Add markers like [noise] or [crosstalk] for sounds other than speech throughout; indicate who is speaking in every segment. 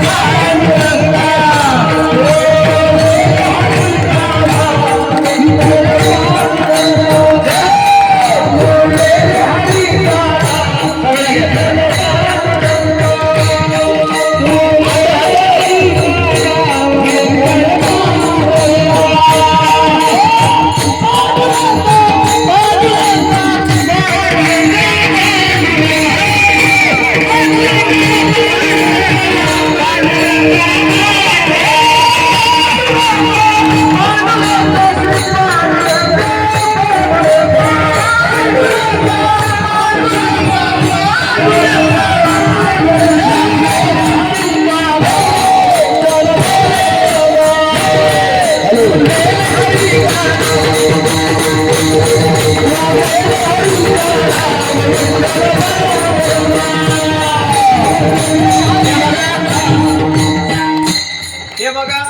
Speaker 1: Vai! बघा.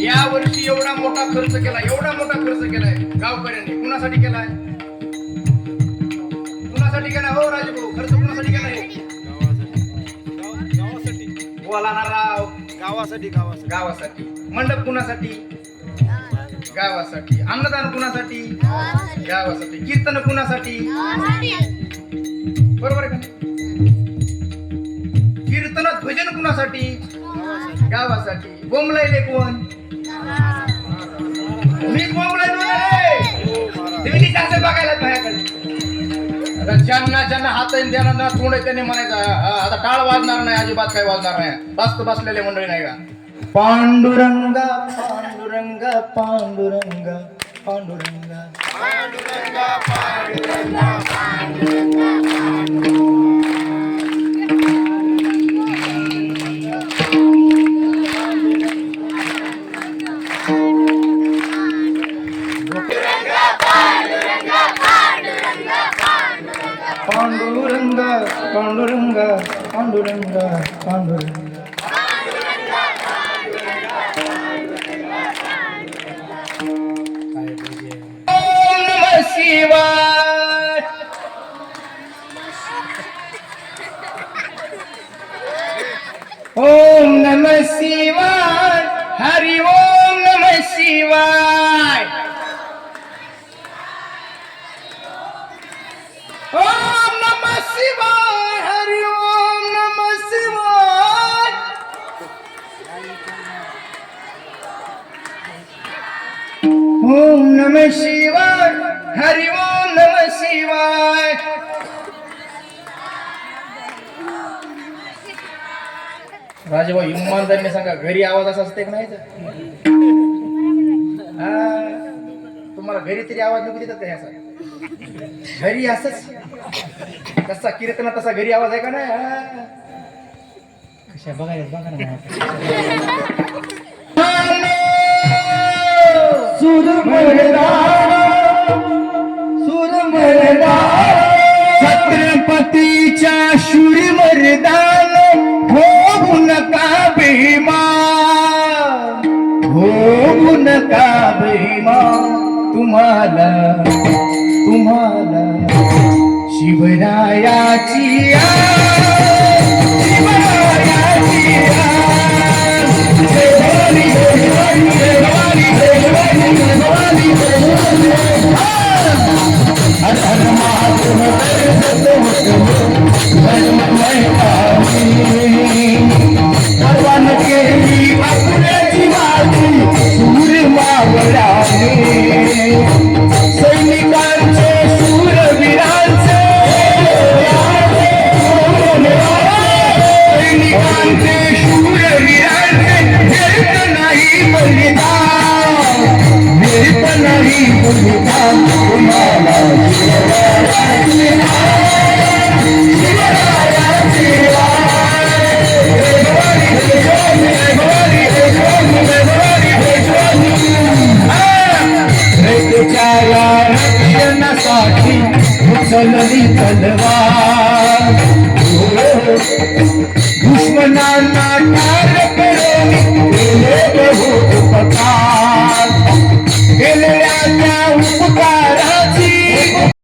Speaker 1: या वर्षी एवढा मोठा खर्च केला एवढा मोठा खर्च केलाय. गावकऱ्यांनी कुणासाठी केलाय? कुणासाठी केलाय हो राजभाऊ? खर्च कुणासाठी केलाय? बोला ना राव.
Speaker 2: गावासाठी गावासाठी.
Speaker 1: गावासाठी. मंडप कुणासाठी? गावासाठी. अन्नदान कुणासाठी? गावासाठी. कीर्तन कुणासाठी? बरोबर आहे का कीर्तनात भजन कुणासाठी? गावासाठी. बोंबलायले कोण? मी बोंबलायलो रे. तुम्ही असं बघायला माझ्याकडे. ज्यांना ज्यांना हात आहे ज्यांना ना तोंड आहे त्यांनी म्हणायचं आता टाळ वाजणार नाही अजिबात काय वाजणार नाही. बसत बसलेले मंडळी नाही का? पांडुरंग पांडुरंग. पांडुरंग पांडुरंग पांडुरंग. காண்டுடன் காண்பது சிவா ஓம் நம சிவாய் ஹரி ஓம் நம சிவாய் ओम नमः शिवाय हरि ओम नमः शिवाय राजेभाऊ इमानदारीने सांगा घरी आवाज असा असते का नाही? हा. तुम्हाला घरी तरी आवाज नको देतात का असा घरी असच कसा कीर्तना तसा घरी आवाज आहे का नाही हा. कशा बघायला बघा ना [laughs] छत्रपतीच्या शुरी मरदान होऊ नका भीमा होऊ नका भीमा तुम्हाला तुम्हाला शिवरायाची शिवरायाची you make of me? साठी उचलली तलवार दुश्मनांना